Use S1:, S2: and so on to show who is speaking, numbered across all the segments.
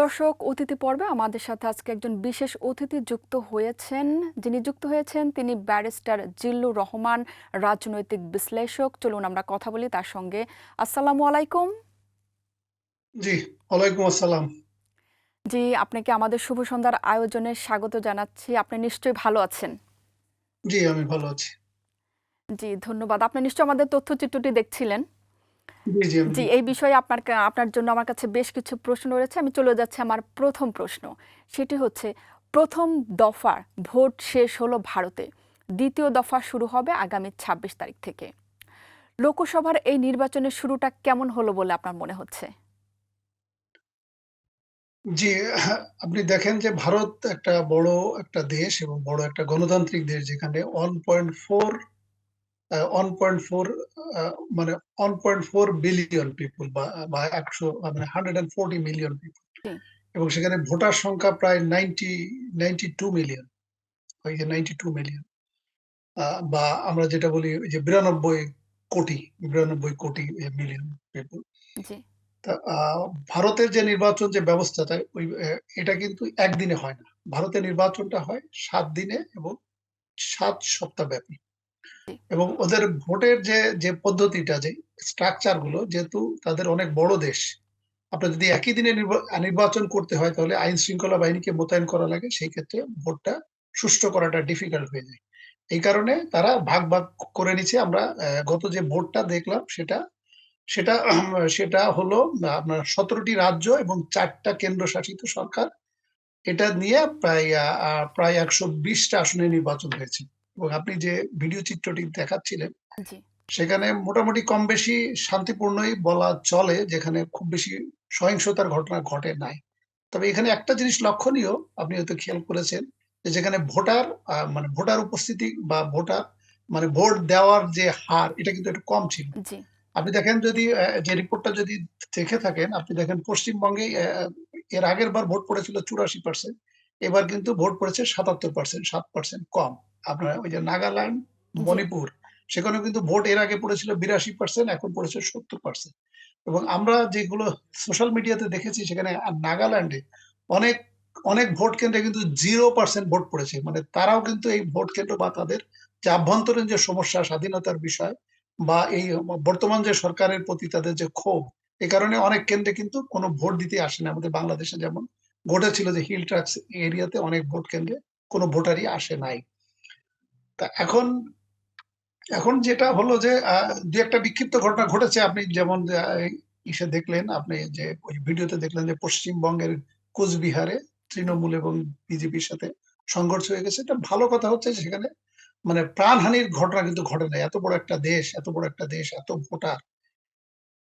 S1: দর্শক অতিথি পর্বে আমাদের সাথে আজকে একজন বিশেষ অতিথি যুক্ত হয়েছেন। যিনি যুক্ত হয়েছেন তিনি ব্যারিস্টার জিল্লুর রহমান রাজনৈতিক বিশ্লেষক। চলুন আমরা কথা বলি তার সঙ্গে। আসসালামু আলাইকুম।
S2: জি ওয়ালাইকুম আসসালাম।
S1: জি আপনাকে আমাদের শুভ সন্ধ্যার আয়োজনে স্বাগত জানাচ্ছি। আপনি নিশ্চয়ই ভালো আছেন?
S2: জি আমি ভালো আছি।
S1: জি ধন্যবাদ। আপনি নিশ্চয়ই আমাদের তথ্যচিত্রটি দেখছিলেন?
S2: জি
S1: এই বিষয়ে আপনার আপনার জন্য আমার কাছে বেশ কিছু প্রশ্ন রয়েছে। আমি চলে যাচ্ছি আমার প্রথম প্রশ্ন। সেটি হচ্ছে প্রথম দফার ভোট শেষ হলো ভারতে। দ্বিতীয় দফা শুরু হবে আগামী ছাব্বিশ তারিখ থেকে। লোকসভার এই নির্বাচনের শুরুটা কেমন হলো বলে আপনার মনে হচ্ছে?
S2: জি আপনি দেখেন যে ভারত একটা বড় একটা দেশ এবং বড় একটা গণতান্ত্রিক দেশ যেখানে ওয়ান পয়েন্ট ফোর মানে one point four billion people বা একশো মানে hundred and forty million people এবং সেখানে ভোটার সংখ্যা প্রায় নাইনটি নাইনটি টু মিলিয়ন ওই যে নাইনটি টু মিলিয়ন বা আমরা যেটা বলি যে বিরানব্বই কোটি বিরানব্বই কোটি মিলিয়ন পিপুল ভারতের যে নির্বাচন যে ব্যবস্থাটা ওই এটা কিন্তু একদিনে হয় না। ভারতের নির্বাচনটা হয় সাত দিনে এবং সাত সপ্তাহ ব্যাপী। এবং ওদের ভোটের যে যে পদ্ধতিটা, যে স্ট্রাকচারগুলো, যেহেতু তাদের অনেক বড় দেশ আপনার যদি একই দিনে নির্বাচন করতে হয়, তাহলে আইন শৃঙ্খলা বাহিনীকে মোতায়েন করা লাগে, সেই ক্ষেত্রে ভোটটা সুষ্ঠু করাটা ডিফিকাল্ট হয়ে যায়। এই কারণে তারা ভাগ ভাগ করে নিচ্ছে। আমরা গত যে ভোটটা দেখলাম, সেটা সেটা সেটা হলো, আপনার সতেরোটি রাজ্য এবং চারটা কেন্দ্রশাসিত সরকার। এটা নিয়ে প্রায় প্রায় একশো বিশটা আসনে নির্বাচন হয়েছে। এবং আপনি যে ভিডিও চিত্রটি দেখাচ্ছিলেন সেখানে মোটামুটি কম বেশি শান্তিপূর্ণই বলা চলে যেখানে খুব বেশি সহিংসতার ঘটনা ঘটে নাই। তবে এখানে একটা জিনিস লক্ষণীয় আপনি হয়তো খেয়াল করেছেন যে যেখানে ভোটার মানে ভোটার উপস্থিতি বা ভোটার মানে ভোট দেওয়ার যে হার এটা কিন্তু একটু কম ছিল। আপনি দেখেন যদি যে রিপোর্টটা যদি দেখে থাকেন আপনি দেখেন পশ্চিমবঙ্গে এর আগের বার ভোট পড়েছিল চুরাশি পার্সেন্ট এবার কিন্তু ভোট পড়েছে সাতাত্তর পার্সেন্ট সাত পার্সেন্ট কম। আপনার ওই যে নাগাল্যান্ড মণিপুর সেখানে কিন্তু ভোট এর আগে পড়েছিল বিরাশি পার্সেন্ট এখন পড়েছে সত্তর পার্সেন্ট এবং আমরা যেগুলো সোশ্যাল মিডিয়াতে দেখেছি সেখানে আর নাগাল্যান্ডে অনেক অনেক ভোট কেন্দ্রে কিন্তু জিরো পার্সেন্ট ভোট পড়েছে। মানে তারাও কিন্তু এই ভোট কেন্দ্র বা তাদের যে আভ্যন্তরীণ যে সমস্যা স্বাধীনতার বিষয় বা এই বর্তমান যে সরকারের প্রতি তাদের যে ক্ষোভ এই কারণে অনেক কেন্দ্রে কিন্তু কোনো ভোট দিতে আসে না আমাদের বাংলাদেশে যেমন ঘটেছিল যে হিল ট্রাক্স এরিয়াতে অনেক ভোট কেন্দ্রে কোনো ভোটারই আসে নাই। তা এখন এখন যেটা হলো যে দু একটা বিক্ষিপ্ত ঘটনা ঘটেছে। আপনি যেমন ইসে দেখলেন, আপনি যে ওই ভিডিওতে দেখলেন যে পশ্চিমবঙ্গের কোচবিহারে তৃণমূল এবং বিজেপির সাথে সংঘর্ষ হয়ে গেছে। এটা ভালো কথা হচ্ছে সেখানে মানে প্রাণহানির ঘটনা কিন্তু ঘটে না এত বড় একটা দেশ, এত বড় একটা দেশ, এত ভোটার।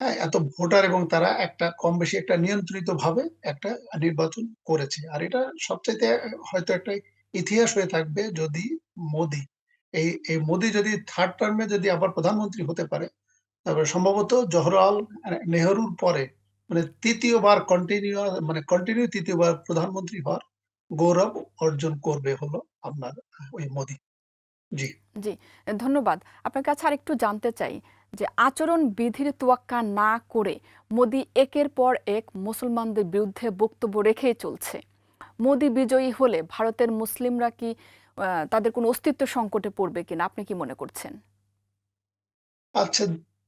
S2: হ্যাঁ এত ভোটার এবং তারা একটা কম বেশি একটা নিয়ন্ত্রিত ভাবে একটা নির্বাচন করেছে। আর এটা সবচাইতে হয়তো একটা ইতিহাস হয়ে থাকবে যদি মোদি এই এই মোদি যদি থার্ড টার্মে যদি আবার প্রধানমন্ত্রী হতে পারে, তারপরে সম্ভবত জওহরলাল নেহরুর পরে মানে তৃতীয়বার কন্টিনিউ মানে কন্টিনিউ তৃতীয়বার প্রধানমন্ত্রী হওয়ার গৌরব অর্জন করবে হলো আপনার, ওই মোদি। জি।
S1: জি, ধন্যবাদ। আপনার কাছে আরেকটু জানতে চাই যে আচরণ বিধির তোয়াক্কা না করে মোদি একের পর এক মুসলমানদের বিরুদ্ধে বক্তব্য রেখেই চলছে। মোদি বিজয়ী হলে ভারতের মুসলিমরা কি তাদের কোনো অস্তিত্ব সংকটে পড়বে কিনা? আপনি কি মনে করছেন?
S2: আচ্ছা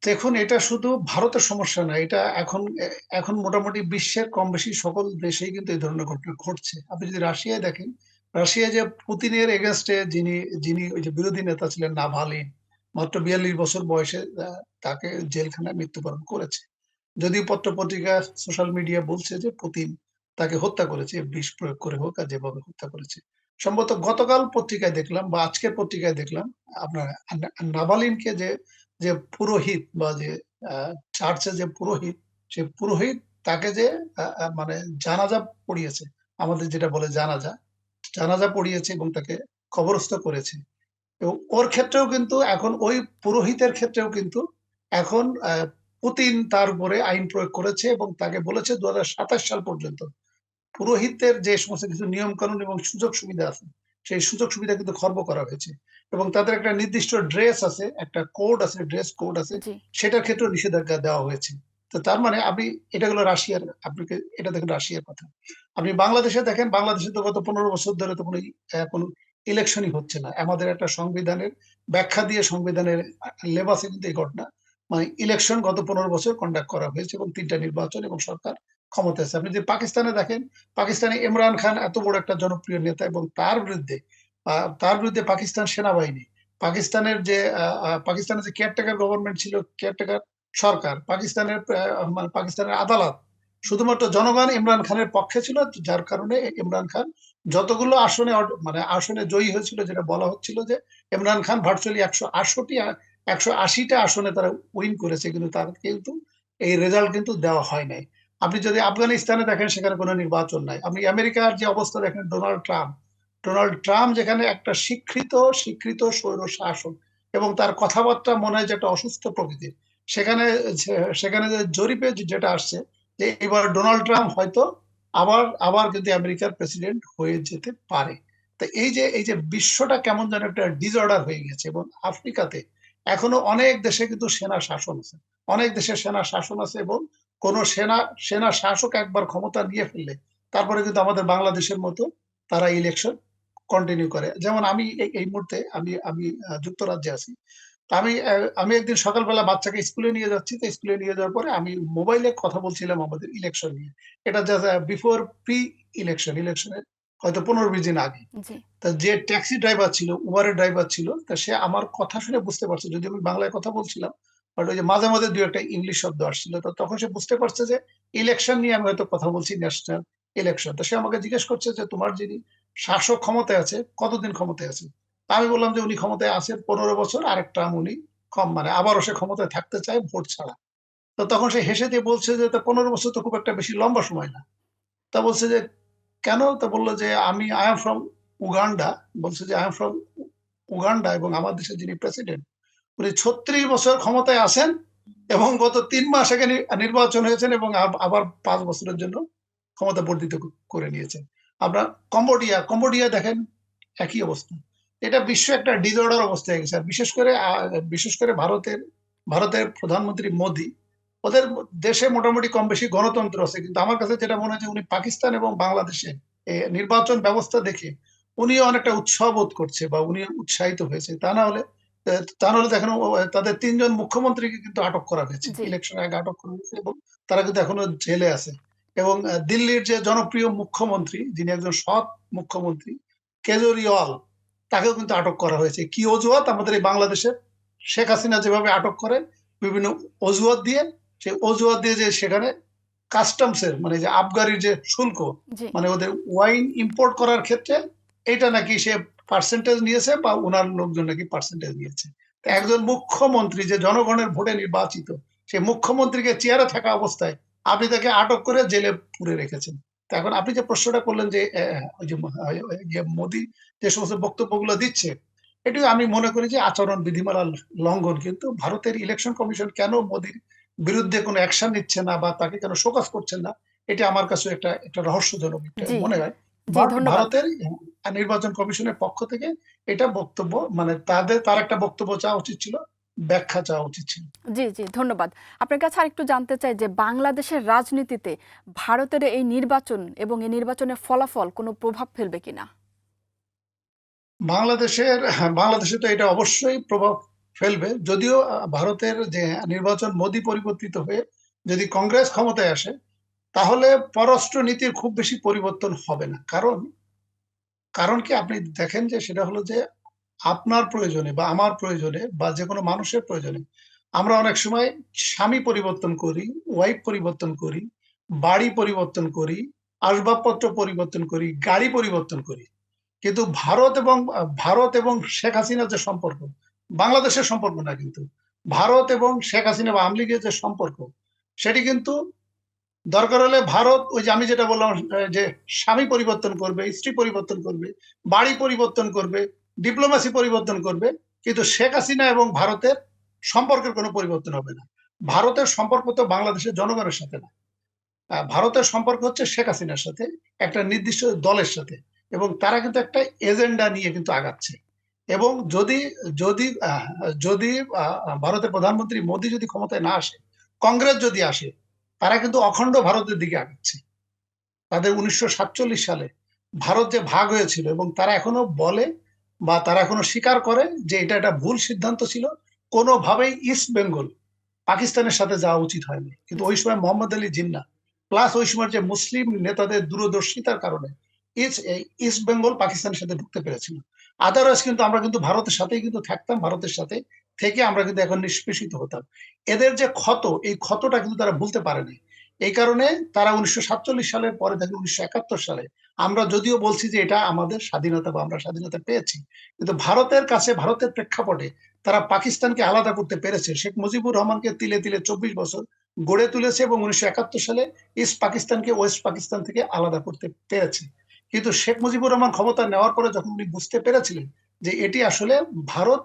S2: দেখুন, এটা শুধু ভারতের সমস্যা না, এটা এখন এখন মোটামুটি বিশ্বের কম বেশি সকল দেশেই কিন্তু এই ধরনের ঘটনা ঘটছে। আপনি যদি রাশিয়ায় দেখেন রাশিয়া যে পুতিনের এগেনস্টে যিনি যিনি ওই যে বিরোধী নেতা ছিলেন নাভালিন মাত্র বিয়াল্লিশ বছর বয়সে তাকে জেলখানায় মৃত্যুবরণ করেছে। যদিও পত্র পত্রিকা সোশ্যাল মিডিয়া বলছে যে পুতিন তাকে হত্যা করেছে, বিষ প্রয়োগ করে হোক আর যেভাবে হত্যা করেছে। সম্ভবত গতকাল পত্রিকায় দেখলাম বা আজকের পত্রিকায় দেখলাম আপনার না- নাভালিনকে যে যে পুরোহিত বা যে চার্চে যে পুরোহিত, সে পুরোহিত তাকে যে মানে জানাজা পড়িয়েছে, আমাদের যেটা বলে জানাজা জানাজা পড়িয়েছে এবং তাকে কবরস্থ করেছে। এবং ওর ক্ষেত্রেও কিন্তু এখন ওই পুরোহিতের ক্ষেত্রেও কিন্তু এখন পুতিন তার উপরে আইন প্রয়োগ করেছে এবং তাকে বলেছে দু হাজার সাতাশ সাল পর্যন্ত পুরোহিতের যে সমস্ত কিছু নিয়ম কানুন এবং সুযোগ সুবিধা আছে সেই সুযোগ সুবিধা কিন্তু খর্ব করা হয়েছে। এবং তাদের একটা নির্দিষ্ট ড্রেস আছে একটা কোড আছে ড্রেস কোড আছে সেটার ক্ষেত্রেও নিষেধাজ্ঞা দেওয়া হয়েছে। তো তার মানে আপনি এটা হলো রাশিয়ার আপনাকে এটা দেখেন রাশিয়ার কথা। আপনি বাংলাদেশে দেখেন বাংলাদেশে তো গত পনেরো বছর ধরে তো কোনো কোনো ইলেকশনই হচ্ছে না। আমাদের একটা সংবিধানের ব্যাখ্যা দিয়ে সংবিধানের লেবাসে কিন্তু এই ঘটনা। মানে ইলেকশন গত পনেরো বছর কন্ডাক্ট করা হয়েছে এবং তিনটা নির্বাচন এবং সরকার ক্ষমতা আছে। আপনি যদি পাকিস্তানে দেখেন, পাকিস্তানে ইমরান খান এত বড় একটা জনপ্রিয় নেতা এবং তার বিরুদ্ধে তার বিরুদ্ধে পাকিস্তান সেনাবাহিনী, পাকিস্তানের যে পাকিস্তানের যে কেয়ারটেকার গভর্নমেন্ট ছিল কেয়ারটেকার সরকার, পাকিস্তানের মানে পাকিস্তানের আদালত, শুধুমাত্র জনগণ ইমরান খানের পক্ষে ছিল, যার কারণে ইমরান খান যতগুলো আসনে মানে আসনে জয়ী হয়েছিল, যেটা বলা হচ্ছিল যে ইমরান খান ভার্চুয়ালি একশো আটষট্টি একশো আশিটা আসনে তারা উইন করেছে, কিন্তু তার কিন্তু এই রেজাল্ট কিন্তু দেওয়া হয় নাই। আপনি যদি আফগানিস্তানে দেখেন, সেখানে কোনো নির্বাচন নাই। আপনি আমেরিকার যে অবস্থা দেখেন, ডোনাল্ড ট্রাম্প। ডোনাল্ড ট্রাম্প যেখানে একটা স্বীকৃত স্বীকৃত স্বৈর শাসক এবং তার কথাবার্তা মনে হয় যে একটা অসুস্থ প্রকৃতির। সেখানে সেখানে যে জরিপে যেটা আসছে যে এবার ডোনাল্ড ট্রাম্প হয়তো আবার আবার কিন্তু আমেরিকার প্রেসিডেন্ট হয়ে যেতে পারে। তো এই যে এই যে বিশ্বটা কেমন যেন একটা ডিসঅর্ডার হয়ে গেছে এবং আফ্রিকাতে এখনও অনেক দেশে কিন্তু সেনা শাসন আছে। অনেক দেশে সেনা শাসন আছে এবং কোন সেনা সেনা শাসক একবার ক্ষমতা নিয়ে ফেললে তারপরে কিন্তু আমাদের বাংলাদেশের মতো তারা ইলেকশন কন্টিনিউ করে। যেমন আমি এই- মুহূর্তে আমি আমি যুক্তরাজ্যে আছি। আমি আমি একদিন সকালবেলা বাচ্চাকে স্কুলে নিয়ে যাচ্ছি। তো স্কুলে নিয়ে যাওয়ার পরে আমি মোবাইলে কথা বলছিলাম আমাদের ইলেকশন নিয়ে। এটা বিফোর প্রি ইলেকশন ইলেকশনের হয়তো পনেরো বিশ দিন আগে। তা যে ট্যাক্সি ড্রাইভার ছিল উবারের ড্রাইভার ছিল তা সে আমার কথা শুনে বুঝতে পারছে। যদি আমি বাংলায় কথা বলছিলাম বাট ওই যে মাঝে মাঝে দু একটা ইংলিশ শব্দ আসছিল, তো তখন সে বুঝতে পারছে যে ইলেকশন নিয়ে আমি হয়তো কথা বলছি ন্যাশনাল ইলেকশন তো সে আমাকে জিজ্ঞেস করছে যে তোমার যিনি শাসক ক্ষমতায় আছে, কতদিন ক্ষমতায় আছে? আমি বললাম যে উনি ক্ষমতায় আছে পনেরো বছর আরেক টার্ম উনি কম মানে আবারও সে ক্ষমতায় থাকতে চায় ভোট ছাড়া। তো তখন সে হেসে দিয়ে বলছে যে পনেরো বছর তো খুব একটা বেশি লম্বা সময় না। তা বলছে যে কেন? তা বলল যে আমি আই এম ফ্রম উগান্ডা বলছে যে আই এম ফ্রম উগান্ডা এবং আমার দেশের যিনি প্রেসিডেন্ট উনি ছত্রিশ বছর ক্ষমতায় আছেন এবং গত তিন মাস আগে নির্বাচন হয়েছেন এবং আবার পাঁচ বছরের জন্য ক্ষমতা বর্ধিত করে নিয়েছেন। আপনার কম্বোডিয়া কম্বোডিয়া দেখেন একই অবস্থা। এটা বিশ্ব একটা ডিসঅর্ডার অবস্থা হয়ে গেছে। বিশেষ করে বিশেষ করে ভারতের ভারতের প্রধানমন্ত্রী মোদি, ওদের দেশে মোটামুটি কম বেশি গণতন্ত্র আছে। কিন্তু আমার কাছে যেটা মনে হয় উনি পাকিস্তান এবং বাংলাদেশে নির্বাচন ব্যবস্থা দেখে উনি অনেকটা উৎসাহ বোধ করছে বা উনি উৎসাহিত হয়েছে। তা না হলে আহ, তা দেখেন তাদের তিনজন মুখ্যমন্ত্রীকে কিন্তু আটক করা হয়েছে। ইলেকশনের আগে আটক করা হয়েছে এবং তারা কিন্তু এখনও জেলে আছে। এবং দিল্লির যে জনপ্রিয় মুখ্যমন্ত্রী যিনি একজন সৎ মুখ্যমন্ত্রী কেজরিওয়াল তাকেও কিন্তু আটক করা হয়েছে। কি অজুহাত আমাদের এই বাংলাদেশের? শেখ হাসিনা যেভাবে আটক করে বিভিন্ন অজুহাত দিয়ে সেই অজুহাত দিয়ে যে সেখানে কাস্টমসের মানে যে আবগারির যে শুল্ক মানে ওদের ওয়াইন ইম্পোর্ট করার ক্ষেত্রে এটা নাকি সে পার্সেন্টেজ নিয়েছে বা ওনার লোকজন নাকি পার্সেন্টেজ নিয়েছে। তো একজন মুখ্যমন্ত্রী যে জনগণের ভোটে নির্বাচিত সেই মুখ্যমন্ত্রীকে চেয়ারে থাকা অবস্থায় আপনি তাকে আটক করে জেলে পুরে রেখেছেন। এখন আপনি যে প্রশ্নটা করলেন যে ওই মোদী যে সমস্ত বক্তব্যগুলো দিচ্ছে এটি আমি মনে করি যে আচরণ বিধিমালা লঙ্ঘন। কিন্তু ভারতের ইলেকশন কমিশন কেন মোদীর বিরুদ্ধে কোনো অ্যাকশন নিচ্ছে না বা তাকে কেন শোকাস করছেন না এটা আমার কাছে একটা একটা রহস্যজনক মনে হয়। ভারতের নির্বাচন কমিশনের পক্ষ থেকে এটা বক্তব্য মানে তাদের তার একটা বক্তব্য চাওয়া উচিত ছিল ব্যাখ্যা চাওয়া উচিত ছিল।
S1: জি জি ধন্যবাদ। আপনার কাছে আরেকটু জানতে চাই যে বাংলাদেশের রাজনীতিতে ভারতের এই নির্বাচন এবং এই নির্বাচনের ফলাফল কোনো প্রভাব ফেলবে কিনা?
S2: বাংলাদেশের বাংলাদেশে তো এটা অবশ্যই প্রভাব ফেলবে। যদিও ভারতের যে নির্বাচন মোদী পরিবর্তিত হয়ে যদি কংগ্রেস ক্ষমতায় আসে তাহলে পররাষ্ট্র নীতির খুব বেশি পরিবর্তন হবে না। কারণ কারণ কি? আপনি দেখেন যে সেটা হলো যে আপনার প্রয়োজনে বা আমার প্রয়োজনে বা যে কোনো মানুষের প্রয়োজনে আমরা অনেক সময় স্বামী পরিবর্তন করি ওয়াইফ পরিবর্তন করি, বাড়ি পরিবর্তন করি, আসবাবপত্র পরিবর্তন করি, গাড়ি পরিবর্তন করি। কিন্তু ভারত এবং ভারত এবং শেখ হাসিনার যে সম্পর্ক, বাংলাদেশের সম্পর্ক না কিন্তু, ভারত এবং শেখ হাসিনা বা আওয়ামী লীগের যে সম্পর্ক, সেটি কিন্তু দরকার হলে ভারত, ওই যে আমি যেটা বললাম যে স্বামী পরিবর্তন করবে, স্ত্রী পরিবর্তন করবে, বাড়ি পরিবর্তন করবে ডিপ্লোমেসি পরিবর্তন করবে, কিন্তু শেখ হাসিনা এবং ভারতের সম্পর্কের কোনো পরিবর্তন হবে না। ভারতের সম্পর্ক তো বাংলাদেশের জনগণের সাথে না। ভারতের সম্পর্ক হচ্ছে শেখ হাসিনার সাথে, একটা নির্দিষ্ট দলের সাথে, এবং তারা কিন্তু একটা এজেন্ডা নিয়ে কিন্তু আগাচ্ছে। এবং যদি যদি যদি ভারতের প্রধানমন্ত্রী মোদী যদি ক্ষমতায় না আসে, কংগ্রেস যদি আসে তারা কিন্তু অখণ্ড ভারতের দিকে আগাচ্ছে। তাদের উনিশশো সাতচল্লিশ সালে ভারত যে ভাগ হয়েছিল এবং তারা এখনও বলে বা তারা এখনও স্বীকার করে যে এটা একটা ভুল সিদ্ধান্ত ছিল, কোনোভাবেই ইস্ট বেঙ্গল পাকিস্তানের সাথে যাওয়া উচিত হয়নি। কিন্তু ওই সময় মোহাম্মদ আলী জিন্না প্লাস ওই সময় যে মুসলিম নেতাদের দূরদর্শিতার কারণে ইস্ট ইস্ট বেঙ্গল পাকিস্তানের সাথে ঢুকতে পেরেছিল। আদারওয়াইজ কিন্তু আমরা কিন্তু ভারতের সাথেই কিন্তু থাকতাম, ভারতের সাথে থেকে আমরা কিন্তু এখন নিষ্পেষিত হতাম। এদের যে ক্ষত, এই ক্ষতটা কিন্তু তারা ভুলতে পারেনি। এই কারণে তারা উনিশশো সাতচল্লিশ সালের পরে থেকে উনিশশো একাত্তর সালে, আমরা যদিও বলছি যে এটা আমাদের স্বাধীনতা বা আমরা স্বাধীনতা পেয়েছি, কিন্তু ভারতের কাছে, ভারতের প্রেক্ষাপটে তারা পাকিস্তানকে আলাদা করতে পেরেছে। শেখ মুজিবুর রহমানকে তিলে তিলে চব্বিশ বছর গড়ে তুলেছে এবং উনিশশো একাত্তর সালে ইস্ট পাকিস্তানকে ওয়েস্ট পাকিস্তান থেকে আলাদা করতে পেরেছে। কিন্তু শেখ মুজিবুর রহমান ক্ষমতা নেওয়ার পরে যখন উনি বুঝতে পেরেছিলেন যে এটি আসলে ভারত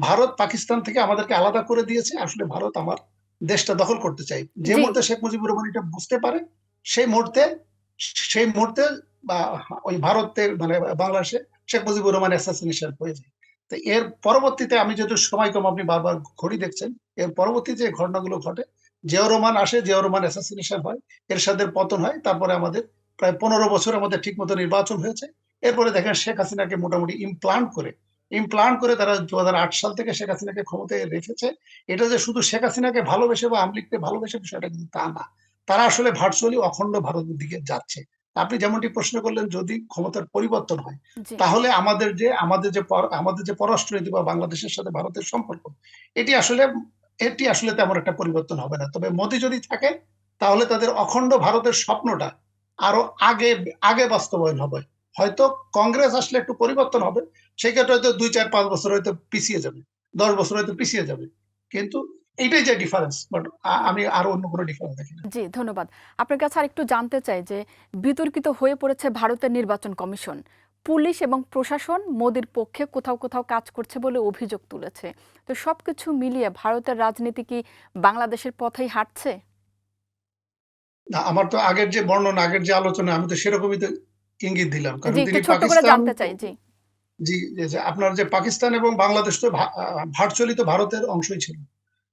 S2: ভারত পাকিস্তান থেকে আমাদেরকে আলাদা করে দিয়েছে আসলে ভারত আমার দেশটা দখল করতে চাই। যে মুহূর্তে শেখ মুজিবুর রহমান এটা বুঝতে পারে সেই মুহূর্তে সেই মুহূর্তে বা ওই ভারতের মানে বাংলাদেশে শেখ মুজিবুর রহমান অ্যাসাসিনেশন হয়ে যায় তো এর পরবর্তীতে আমি যেহেতু সময় কম আপনি বারবার ঘড়ি দেখছেন এর পরবর্তী যে ঘটনাগুলো ঘটে জিয়াউর রহমান আসে জিয়াউর রহমান অ্যাসাসিনেশন হয় এরশাদের পতন হয় তারপরে আমাদের প্রায় পনেরো বছর আমাদের ঠিক মতো নির্বাচন হয়েছে। এরপরে দেখেন শেখ হাসিনাকে মোটামুটি ইমপ্লান্ট করে ইমপ্লান্ট করে তারা দু হাজার আট সাল থেকে শেখ হাসিনাকে ক্ষমতায় রেখেছে। এটা যে শুধু শেখ হাসিনাকে ভালোবেসে বা আমলিগকে ভালোবেসে বিষয়টা কিন্তু তা না। তারা আসলে ভার্চুয়ালি অখণ্ড ভারতের দিকে যাচ্ছে। আপনি যেমনটি প্রশ্ন করলেন যদি ক্ষমতার পরিবর্তন হয় তাহলে আমাদের যে আমাদের যে আমাদের যে পররাষ্ট্রনীতি বা বাংলাদেশের সাথে ভারতের সম্পর্ক এটি আসলে এটি আসলে তেমন একটা পরিবর্তন হবে না। তবে মোদী যদি থাকে তাহলে তাদের অখণ্ড ভারতের স্বপ্নটা আরও আগে আগে বাস্তবায়ন হবে। হয়তো কংগ্রেস আসলে একটু পরিবর্তন হবে সেক্ষেত্রে হয়তো দুই চার পাঁচ বছর হয়তো পিছিয়ে যাবে দশ বছর হয়তো পিছিয়ে যাবে। কিন্তু এইটাই যে ডিফারেন্স বাট আমি আরও অন্য কোনো ডিফারেন্স দেখি
S1: জি ধন্যবাদ। আপনার কাছে আর একটু জানতে চাই যে বিতর্কিত হয়ে পড়েছে ভারতের নির্বাচন কমিশন। পুলিশ এবং প্রশাসন মোদির পক্ষে কোথাও কোথাও কাজ করছে বলে অভিযোগ তুলেছে। তো সবকিছু মিলিয়ে ভারতের রাজনীতি কি বাংলাদেশের পথেই হাঁটছে?
S2: না আমার তো আগের যে বর্ণনা আগের যে আলোচনা আমি তো সেরকমই তো ইঙ্গিত দিলাম। কারণ তিনি পাকিস্তান
S1: জি।
S2: আপনার যে পাকিস্তান এবং বাংলাদেশ তো ভার্চুয়ালি তো ভারতের অংশই ছিল।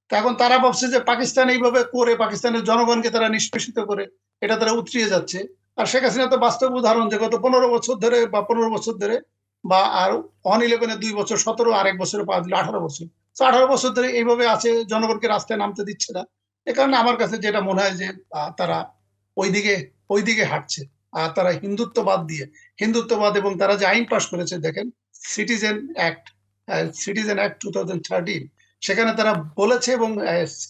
S2: তা এখন তারা ভাবছে যে পাকিস্তান এইভাবে করে পাকিস্তানের জনগণকে তারা নিষ্পেষিত করে এটা তারা উতরিয়ে যাচ্ছে। আর শেখ হাসিনা তো বাস্তব উদাহরণ যে গত পনেরো বছর ধরে বা পনেরো বছর ধরে বা আর অন ইলেভেনে দুই বছর সতেরো আরেক বছরে পা দিল আঠারো বছর। তো আঠারো বছর ধরে এইভাবে আছে জনগণকে রাস্তায় নামতে দিচ্ছে না। এ কারণে আমার কাছে যেটা মনে হয় যে তারা ওইদিকে ওইদিকে হাঁটছে। তারা হিন্দুত্ববাদ দিয়ে, হিন্দুত্ববাদ এবং তারা যে আইন পাশ করেছে, দেখেন citizen act citizen act two সেখানে তারা বলেছে এবং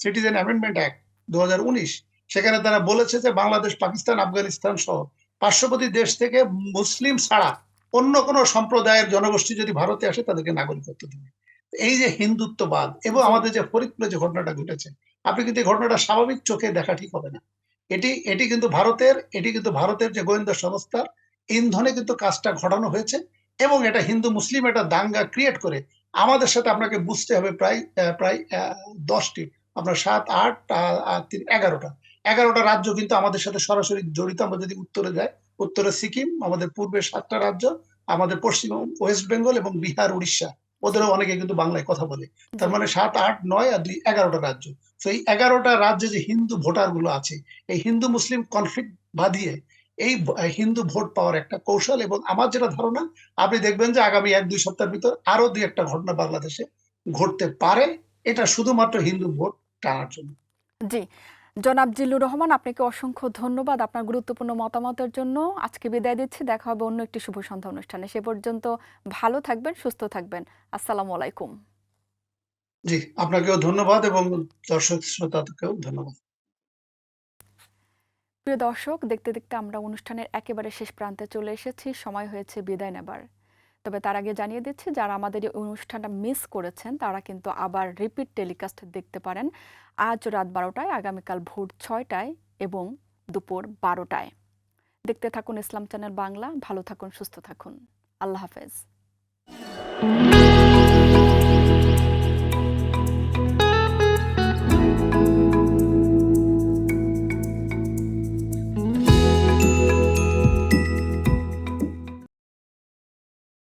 S2: সিটিজেন অ্যামেন্ডমেন্ট অ্যাক্ট দু সেখানে তারা বলেছে যে বাংলাদেশ, পাকিস্তান, আফগানিস্তান সহ পার্শ্ববর্তী দেশ থেকে মুসলিম ছাড়া অন্য কোনো সম্প্রদায়ের জনগোষ্ঠী যদি ভারতে আসে, তাদেরকে নাগরিকত্ব দেবে। এই যে হিন্দুত্ববাদ এবং আমাদের যে ফরিদপুরে যে ঘটনাটা ঘটেছে, আপনি কিন্তু এই ঘটনাটা স্বাভাবিক চোখে দেখা ঠিক হবে না। এটি এটি কিন্তু ভারতের, এটি কিন্তু ভারতের যে গোয়েন্দা সংস্থার ইন্ধনে কিন্তু কাজটা ঘটানো হয়েছে এবং এটা হিন্দু মুসলিম একটা দাঙ্গা ক্রিয়েট করে। আমাদের সাথে আপনাকে বুঝতে হবে প্রায় প্রায় দশটি, আপনার সাত, আট তিন, এগারোটা। এগারোটা রাজ্য কিন্তু আমাদের সাথে সরাসরি জড়িত। আমরা যদি উত্তরে যাই, উত্তরে সিকিম, আমাদের পূর্বে সাতটা রাজ্য, আমাদের পশ্চিম ওয়েস্ট বেঙ্গল এবং বিহার, উড়িষ্যা। ওদেরও অনেকে কিন্তু বাংলায় কথা বলে। তার মানে সাত আট নয় আর দুই এগারোটা রাজ্য। তো এই এগারোটা রাজ্যে যে হিন্দু ভোটারগুলো আছে এই হিন্দু মুসলিম কনফ্লিক্ট বাদিয়ে এই হিন্দু ভোট পাওয়ার একটা কৌশল এবং আমার যেটা ধারণা আপনি দেখবেন যে আগামী এক দুই সপ্তাহের ভিতর আরও দুই একটা ঘটনা বাংলাদেশে ঘটতে পারে। এটা শুধুমাত্র হিন্দু ভোট টানার জন্য।
S1: জি। জনাব জিল্লুর রহমান আপনাকে অসংখ্য ধন্যবাদ আপনার গুরুত্বপূর্ণ মতামতের জন্য। আজকে বিদায় দিচ্ছি দেখা হবে অন্য একটি শুভ সন্ধ্যা অনুষ্ঠানে। সে পর্যন্ত ভালো থাকবেন সুস্থ থাকবেন। আসসালামু আলাইকুম।
S2: জি আপনাকেও ধন্যবাদ এবং দর্শক শ্রোতাকেও ধন্যবাদ।
S1: প্রিয় দর্শক দেখতে দেখতে আমরা অনুষ্ঠানের একেবারে শেষ প্রান্তে চলে এসেছি। সময় হয়েছে বিদায় নেবার। তবে তার আগে জানিয়ে দিচ্ছি, যারা আমাদের এই অনুষ্ঠানটা মিস করেছেন, তারা কিন্তু আবার রিপিট টেলিকাস্ট দেখতে পারেন আজ রাত বারোটায়, আগামীকাল ভোর ছয়টায় এবং দুপুর বারোটায়। দেখতে থাকুন ইসলাম চ্যানেল বাংলা, ভালো থাকুন, সুস্থ থাকুন। আল্লাহ হাফেজ।